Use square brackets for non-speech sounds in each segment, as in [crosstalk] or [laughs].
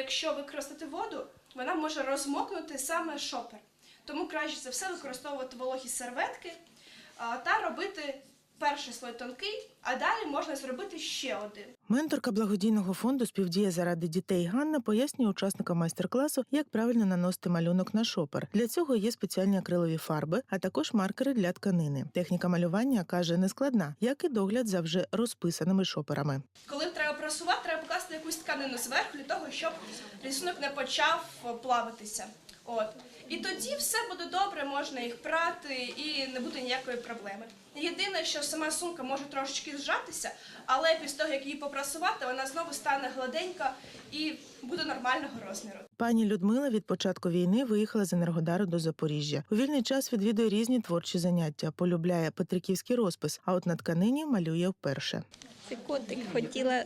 якщо використати воду, вона може розмокнути саме шопер. Тому краще за все використовувати вологі серветки та робити перший слой тонкий, а далі можна зробити ще один. Менторка благодійного фонду Співдія заради дітей Ганна пояснює учасникам майстер-класу, як правильно наносити малюнок на шопер. Для цього є спеціальні акрилові фарби, а також маркери для тканини. Техніка малювання каже нескладна, як і догляд за вже розписаними шоперами. Коли треба просувати, треба покласти якусь тканину зверху для того, щоб рисунок не почав плаватися. От. І тоді все буде добре, можна їх прати і не буде ніякої проблеми. Єдине, що сама сумка може трошечки зжатися, але після того, як її попрасувати, вона знову стане гладенька і буде нормального розміру. Пані Людмила від початку війни виїхала з Енергодару до Запоріжжя. У вільний час відвідує різні творчі заняття, полюбляє петриківський розпис, а от на тканині малює вперше. Це котик хотіла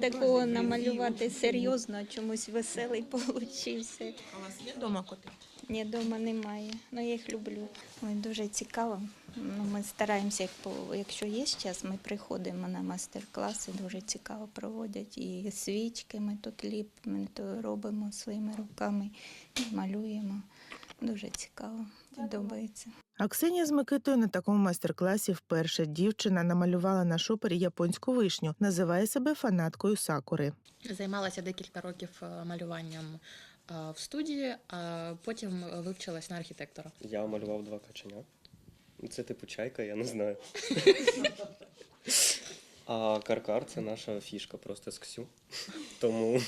такого намалювати серйозно, чомусь веселий [laughs] получився. У вас є вдома коти? Ні, вдома немає. Ну я їх люблю. Ой, дуже цікаво. Ну, ми стараємося, якщо є час, ми приходимо на майстер-класи, дуже цікаво проводять. І свічки ми тут ліпимо, то робимо своїми руками, і малюємо. Дуже цікаво, подобається. А Ксенія з Микитою на такому майстер-класі вперше дівчина намалювала на шопері японську вишню, називає себе фанаткою сакури. Займалася декілька років е, малюванням в студії, а потім вивчилась на архітектора. Я малював два каченя. Це типу чайка, я не знаю. [laughs] А каркар це наша фішка просто з Ксю. Тому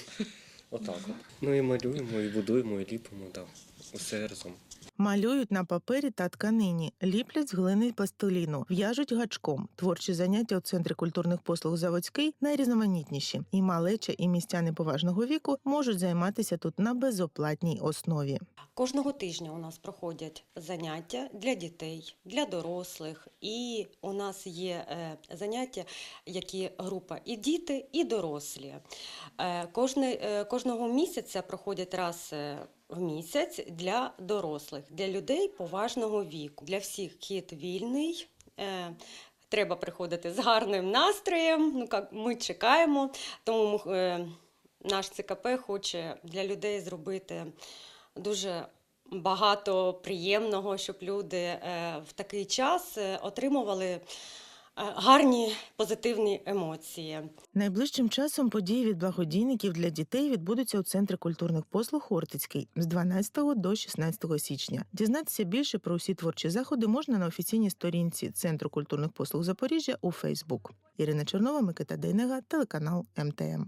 отак от. Ну і малюємо, і будуємо, і ліпимо, да. Усе разом. Малюють на папері та тканині, ліплять з глини пластиліну, в'яжуть гачком. Творчі заняття у центрі культурних послуг Заводський найрізноманітніші. І малеча, і містяни поважного віку можуть займатися тут на безоплатній основі. Кожного тижня у нас проходять заняття для дітей, для дорослих, і у нас є е, заняття, які група і діти, і дорослі. Е, е, кожного місяця проходять раз. В місяць для дорослих, для людей поважного віку. Для всіх хід вільний. Е, Треба приходити з гарним настроєм. Ну, як ми чекаємо. Тому е, наш ЦКП хоче для людей зробити дуже багато приємного, щоб люди е, в такий час отримували гарні позитивні емоції. Найближчим часом події від благодійників для дітей відбудуться у центрі культурних послуг Хортицький з 12 до 16 січня. Дізнатися більше про усі творчі заходи можна на офіційній сторінці Центру культурних послуг Запоріжжя у Фейсбук. Ірина Чернова, Микита Дейнега, телеканал МТМ.